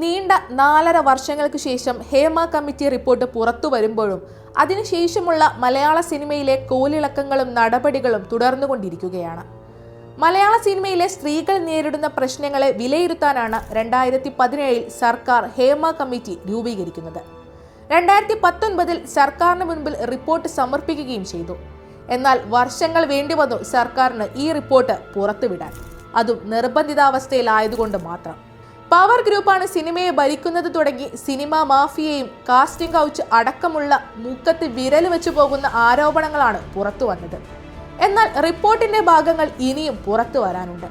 നീണ്ട നാലര വർഷങ്ങൾക്ക് ശേഷം ഹേമ കമ്മിറ്റി റിപ്പോർട്ട് പുറത്തു വരുമ്പോഴും അതിനുശേഷമുള്ള മലയാള സിനിമയിലെ കോലിളക്കങ്ങളും നടപടികളും തുടർന്നുകൊണ്ടിരിക്കുകയാണ്. മലയാള സിനിമയിലെ സ്ത്രീകൾ നേരിടുന്ന പ്രശ്നങ്ങളെ വിലയിരുത്താനാണ് രണ്ടായിരത്തി പതിനേഴിൽ സർക്കാർ ഹേമ കമ്മിറ്റി രൂപീകരിക്കുന്നത്. രണ്ടായിരത്തി പത്തൊൻപതിൽ സർക്കാരിന് മുൻപിൽ റിപ്പോർട്ട് സമർപ്പിക്കുകയും ചെയ്തു. എന്നാൽ വർഷങ്ങൾ വേണ്ടിവന്നു സർക്കാരിന് ഈ റിപ്പോർട്ട് പുറത്തുവിടാൻ. അതും നിർബന്ധിതാവസ്ഥയിലായതുകൊണ്ട് മാത്രം. പവർ ഗ്രൂപ്പാണ് സിനിമയെ ഭരിക്കുന്നത് തുടങ്ങി സിനിമ മാഫിയയും കാസ്റ്റിംഗ് കൗച്ച് അടക്കമുള്ള മൂക്കത്ത് വിരൽ വെച്ചു പോകുന്ന ആരോപണങ്ങളാണ് പുറത്തു വന്നത്. എന്നാൽ റിപ്പോർട്ടിന്റെ ഭാഗങ്ങൾ ഇനിയും പുറത്തു വരാനുണ്ട്.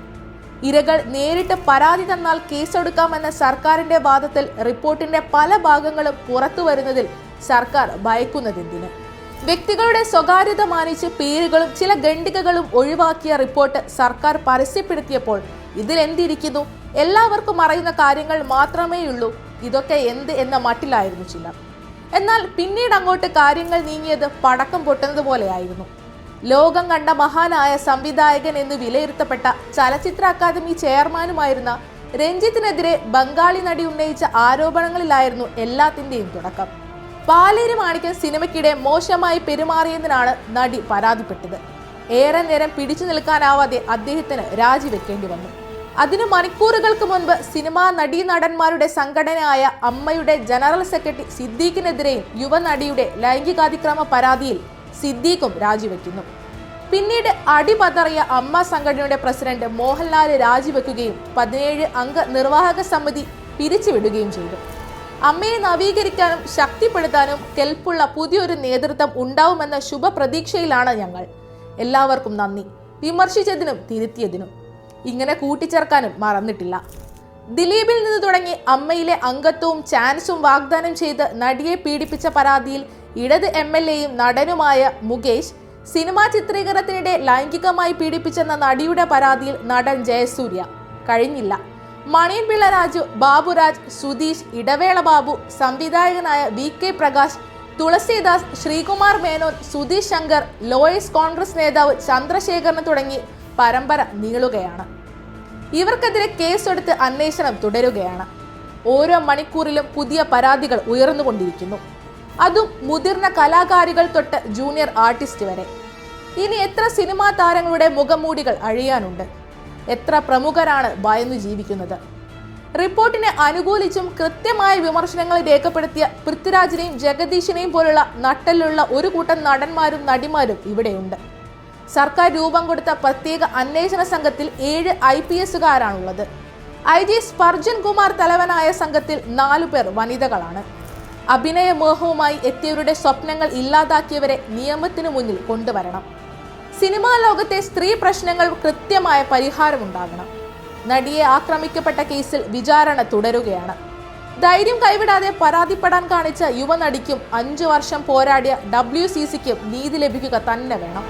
ഇരകൾ നേരിട്ട് പരാതി തന്നാൽ കേസെടുക്കാമെന്ന സർക്കാരിന്റെ വാദത്തിൽ റിപ്പോർട്ടിന്റെ പല ഭാഗങ്ങളും പുറത്തു വരുന്നതിൽ സർക്കാർ ഭയക്കുന്നതെന്തിന്? വ്യക്തികളുടെ സ്വകാര്യത മാനിച്ച് പേരുകളും ചില ഖണ്ഡികകളും ഒഴിവാക്കിയ റിപ്പോർട്ട് സർക്കാർ പരസ്യപ്പെടുത്തിയപ്പോൾ ഇതിലെന്തിരിക്കുന്നു? എല്ലാവർക്കും അറിയുന്ന കാര്യങ്ങൾ മാത്രമേ ഉള്ളൂ. ഇതൊക്കെ എന്ത് എന്ന മട്ടിലായിരുന്നു ചിലർ എന്നാൽ പിന്നീട് അങ്ങോട്ട് കാര്യങ്ങൾ നീങ്ങിയത് പടക്കം പൊട്ടുന്നത് പോലെയായിരുന്നു. ലോകം കണ്ട മഹാനായ സംവിധായകൻ എന്ന് വിലയിരുത്തപ്പെട്ട ചലച്ചിത്ര അക്കാദമി ചെയർമാനുമായിരുന്ന രഞ്ജിത്തിനെതിരെ ബംഗാളി നടി ഉന്നയിച്ച ആരോപണങ്ങളിലായിരുന്നു എല്ലാത്തിന്റെയും തുടക്കം. പാലേരി മാണിക്കൻ സിനിമയ്ക്കിടെ മോശമായി പെരുമാറിയതിനാണ് നടി പരാതിപ്പെട്ടത്. ഏറെ നേരം പിടിച്ചു നിൽക്കാനാവാതെ അദ്ദേഹത്തിന് രാജിവെക്കേണ്ടി വന്നു. അതിനു മണിക്കൂറുകൾക്ക് മുൻപ് സിനിമാ നടീനടന്മാരുടെ സംഘടനയായ അമ്മയുടെ ജനറൽ സെക്രട്ടറി സിദ്ദീഖിനെതിരെയും യുവനടിയുടെ ലൈംഗികാതിക്രമ പരാതിയിൽ സിദ്ദീഖും രാജിവെക്കുന്നു. പിന്നീട് അടിപതറിയ അമ്മ സംഘടനയുടെ പ്രസിഡന്റ് മോഹൻലാൽ രാജിവെക്കുകയും പതിനേഴ് അംഗ നിർവാഹക സമിതി പിരിച്ചുവിടുകയും ചെയ്തു. അമ്മയെ നവീകരിക്കാനും ശക്തിപ്പെടുത്താനും കെൽപ്പുള്ള പുതിയൊരു നേതൃത്വം ഉണ്ടാവുമെന്ന ശുഭപ്രതീക്ഷയിലാണ് ഞങ്ങൾ. എല്ലാവർക്കും നന്ദി. വിമർശിച്ചതിനും തിരുത്തിയതിനും. ഇങ്ങനെ കൂട്ടിച്ചേർക്കാനും മറന്നിട്ടില്ല. ദിലീപിൽ നിന്ന് തുടങ്ങി അമ്മയിലെ അംഗത്വവും ചാൻസും വാഗ്ദാനം ചെയ്ത് നടിയെ പീഡിപ്പിച്ച പരാതിയിൽ ഇടത് എം എൽ എയും നടനുമായ മുകേഷ് സിനിമാ ചിത്രീകരണത്തിനിടെ ലൈംഗികമായി പീഡിപ്പിച്ചെന്ന നടിയുടെ പരാതിയിൽ നടൻ ജയസൂര്യ. കഴിഞ്ഞില്ല. മണിയൻ പിള്ള രാജു ബാബുരാജ് സുധീഷ് ഇടവേള ബാബു സംവിധായകനായ വി കെ പ്രകാശ് തുളസീദാസ് ശ്രീകുമാർ മേനോൻ സുധീഷ് ശങ്കർ ലോയസ് കോൺഗ്രസ് നേതാവ് ചന്ദ്രശേഖരന് തുടങ്ങി പരമ്പര നീളുകയാണ്. ഇവർക്കെതിരെ കേസെടുത്ത് അന്വേഷണം തുടരുകയാണ്. ഓരോ മണിക്കൂറിലും പുതിയ പരാതികൾ ഉയർന്നുകൊണ്ടിരിക്കുന്നു. അതും മുതിർന്ന കലാകാരികൾ തൊട്ട് ജൂനിയർ ആർട്ടിസ്റ്റ് വരെ. ഇനി എത്ര സിനിമാ താരങ്ങളുടെ മുഖമൂടികൾ അഴിയാനുണ്ട്? എത്ര പ്രമുഖരാണ് ഭയന്നു ജീവിക്കുന്നത്? റിപ്പോർട്ടിനെ അനുകൂലിച്ചും കൃത്യമായ വിമർശനങ്ങൾ രേഖപ്പെടുത്തിയ പൃഥ്വിരാജിനെയും ജഗദീഷിനെയും പോലുള്ള നട്ടലുള്ള ഒരു കൂട്ടം നടന്മാരും നടിമാരും ഇവിടെയുണ്ട്. സർക്കാർ രൂപം കൊടുത്ത പ്രത്യേക അന്വേഷണ സംഘത്തിൽ ഏഴ് ഐ പി എസുകാരാണുള്ളത്. ഐ ജി സ്പർജൻ കുമാർ തലവനായ സംഘത്തിൽ നാലു പേർ വനിതകളാണ്. അഭിനയമോഹവുമായി എത്തിയവരുടെ സ്വപ്നങ്ങൾ ഇല്ലാതാക്കിയവരെ നിയമത്തിനു മുന്നിൽ കൊണ്ടുവരണം. സിനിമാ ലോകത്തെ സ്ത്രീ പ്രശ്നങ്ങൾ കൃത്യമായ പരിഹാരമുണ്ടാകണം നടിയെ ആക്രമിക്കപ്പെട്ട കേസിൽ വിചാരണ തുടരുകയാണ്. ധൈര്യം കൈവിടാതെ പരാതിപ്പെടാൻ കാണിച്ച യുവനടിക്കും അഞ്ചു വർഷം പോരാടിയ ഡബ്ല്യു സി സിക്കും നീതി ലഭിക്കുക തന്നെ വേണം.